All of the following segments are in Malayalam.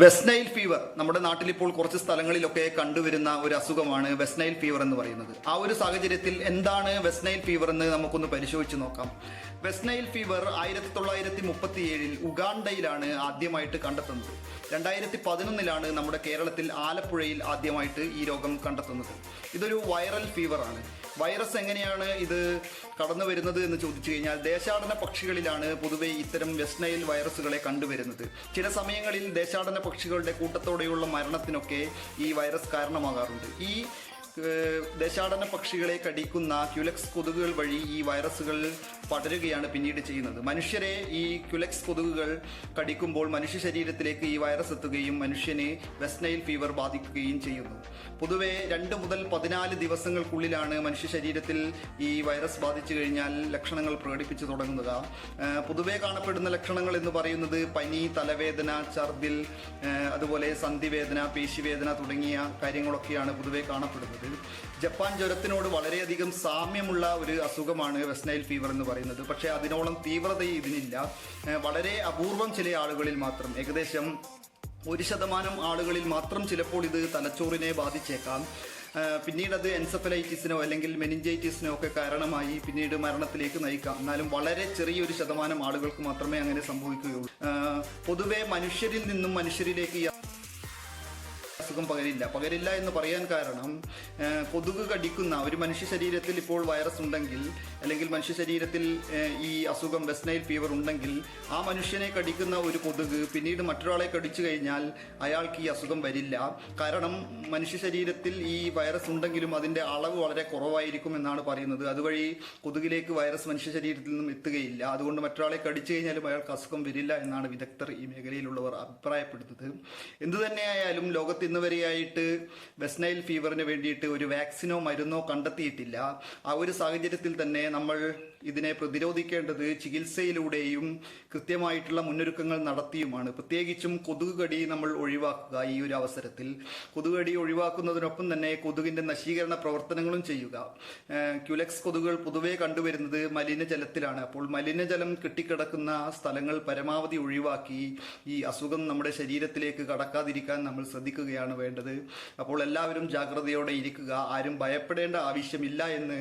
വെസ്റ്റ്നൈൽ ഫീവർ നമ്മുടെ നാട്ടിൽ ഇപ്പോൾ കുറച്ച് സ്ഥലങ്ങളിലൊക്കെ കണ്ടുവരുന്ന ഒരു അസുഖമാണ് വെസ്നൈൽ ഫീവർ എന്ന് പറയുന്നത്. ആ ഒരു സാഹചര്യത്തിൽ എന്താണ് വെസ്നൈൽ ഫീവർ എന്ന് നമുക്കൊന്ന് പരിശോധിച്ച് നോക്കാം. വെസ്നൈൽ ഫീവർ ആയിരത്തി തൊള്ളായിരത്തി മുപ്പത്തി ഏഴിൽ ഉഗാണ്ടയിലാണ് ആദ്യമായിട്ട് കണ്ടെത്തുന്നത്. രണ്ടായിരത്തി പതിനൊന്നിലാണ് നമ്മുടെ കേരളത്തിൽ ആലപ്പുഴയിൽ ആദ്യമായിട്ട് ഈ രോഗം കണ്ടെത്തുന്നത്. ഇതൊരു വൈറൽ ഫീവറാണ് വൈറസ് എങ്ങനെയാണ് ഇത് കടന്നു വരുന്നത് എന്ന് ചോദിച്ചു കഴിഞ്ഞാൽ ദേശാടന പക്ഷികളിലാണ് പൊതുവെ ഇത്തരം വെസ്നയിൽ വൈറസുകളെ കണ്ടുവരുന്നത്. ചില സമയങ്ങളിൽ ദേശാടന പക്ഷികളുടെ കൂട്ടത്തോടെയുള്ള മരണത്തിനൊക്കെ ഈ വൈറസ് കാരണമാകാറുണ്ട്. ഈ ദേശാടന പക്ഷികളെ കടിക്കുന്ന ക്യുലക്സ് കൊതുകുകൾ വഴി ഈ വൈറസുകൾ പടരുകയാണ് പിന്നീട് ചെയ്യുന്നത്. മനുഷ്യരെ ഈ ക്യുലക്സ് കൊതുകുകൾ കടിക്കുമ്പോൾ മനുഷ്യ ശരീരത്തിലേക്ക് ഈ വൈറസ് എത്തുകയും മനുഷ്യനെ വെസ്റ്റ്നൈൽ ഫീവർ ബാധിക്കുകയും ചെയ്യുന്നു. പൊതുവെ രണ്ട് മുതൽ പതിനാല് ദിവസങ്ങൾക്കുള്ളിലാണ് മനുഷ്യ ശരീരത്തിൽ ഈ വൈറസ് ബാധിച്ചു കഴിഞ്ഞാൽ ലക്ഷണങ്ങൾ പ്രകടിപ്പിച്ചു തുടങ്ങുന്നത്. പൊതുവെ കാണപ്പെടുന്ന ലക്ഷണങ്ങൾ എന്ന് പറയുന്നത് പനി തലവേദന ഛർദിൽ അതുപോലെ സന്ധിവേദന പേശിവേദന തുടങ്ങിയ കാര്യങ്ങളൊക്കെയാണ് പൊതുവെ കാണപ്പെടുന്നത്. ജപ്പാൻ ജ്വരത്തിനോട് വളരെയധികം സാമ്യമുള്ള ഒരു അസുഖമാണ് വെസ്നൈൽ ഫീവർ എന്ന് പറയുന്നത്. പക്ഷേ അതിനോളം തീവ്രത ഇതിനില്ല. വളരെ അപൂർവം ചില ആളുകളിൽ മാത്രം. ഏകദേശം ഒരു ശതമാനം ആളുകളിൽ മാത്രം ചിലപ്പോൾ ഇത് തലച്ചോറിനെ ബാധിച്ചേക്കാം. പിന്നീട് അത് എൻസഫലൈറ്റിസിനോ അല്ലെങ്കിൽ മെനിഞ്ചൈറ്റിസിനോ ഒക്കെ കാരണമായി പിന്നീട് മരണത്തിലേക്ക് നയിക്കാം. എന്നാലും വളരെ ചെറിയൊരു ശതമാനം ആളുകൾക്ക് മാത്രമേ അങ്ങനെ സംഭവിക്കുകയുള്ളൂ. പൊതുവേ മനുഷ്യരിൽ നിന്നും മനുഷ്യരിലേക്ക് അസുഖം പകരില്ല. പകരില്ല എന്ന് പറയാൻ കാരണം കൊതുക് കടിക്കുന്ന ഒരു മനുഷ്യ ശരീരത്തിൽ ഇപ്പോൾ വൈറസ് ഉണ്ടെങ്കിൽ അല്ലെങ്കിൽ മനുഷ്യ ശരീരത്തിൽ ഈ അസുഖം വെസ്നൈൽ ഫീവർ ഉണ്ടെങ്കിൽ ആ മനുഷ്യനെ കടിക്കുന്ന ഒരു കൊതുക് പിന്നീട് മറ്റൊരാളെ കടിച്ചു കഴിഞ്ഞാൽ അയാൾക്ക് ഈ അസുഖം വരില്ല. കാരണം മനുഷ്യ ശരീരത്തിൽ ഈ വൈറസ് ഉണ്ടെങ്കിലും അതിന്റെ അളവ് വളരെ കുറവായിരിക്കും എന്നാണ് പറയുന്നത്. അതുവഴി കൊതുകിലേക്ക് വൈറസ് മനുഷ്യ ശരീരത്തിൽ നിന്നും എത്തുകയില്ല. അതുകൊണ്ട് മറ്റൊരാളെ കടിച്ചു കഴിഞ്ഞാലും അയാൾക്ക് അസുഖം വരില്ല എന്നാണ് വിദഗ്ധർ ഈ മേഖലയിലുള്ളവർ അഭിപ്രായപ്പെടുന്നത്. എന്തു തന്നെയായാലും ലോകത്ത് ഇന്ന് വെസ്നൈൽ ഫീവറിന് വേണ്ടിയിട്ട് ഒരു വാക്സിനോ മരുന്നോ കണ്ടെത്തിയിട്ടില്ല. ആ ഒരു സാഹചര്യത്തിൽ തന്നെ നമ്മൾ ഇതിനെ പ്രതിരോധിക്കേണ്ടത് ചികിത്സയിലൂടെയും കൃത്യമായിട്ടുള്ള മുന്നൊരുക്കങ്ങൾ നടത്തിയുമാണ്. പ്രത്യേകിച്ചും കൊതുക് കടി നമ്മൾ ഒഴിവാക്കുക ഈ ഒരു അവസരത്തിൽ. കൊതുക് കടി ഒഴിവാക്കുന്നതിനൊപ്പം തന്നെ കൊതുകിന്റെ നശീകരണ പ്രവർത്തനങ്ങളും ചെയ്യുക. ക്യുലക്സ് കൊതുകുകൾ പൊതുവെ കണ്ടുവരുന്നത് മലിനജലത്തിലാണ്. അപ്പോൾ മലിനജലം കെട്ടിക്കിടക്കുന്ന സ്ഥലങ്ങൾ പരമാവധി ഒഴിവാക്കി ഈ അസുഖം നമ്മുടെ ശരീരത്തിലേക്ക് കടക്കാതിരിക്കാൻ നമ്മൾ ശ്രദ്ധിക്കുകയാണ് വേണ്ടത്. അപ്പോൾ എല്ലാവരും ജാഗ്രതയോടെ ഇരിക്കുക. ആരും ഭയപ്പെടേണ്ട ആവശ്യമില്ല എന്ന്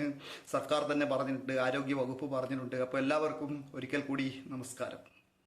സർക്കാർ തന്നെ പറഞ്ഞിട്ടുണ്ട്. ആരോഗ്യ വകുപ്പ് പറഞ്ഞിട്ടുണ്ട്. അപ്പോൾ എല്ലാവർക്കും ഒരിക്കൽ കൂടി നമസ്കാരം.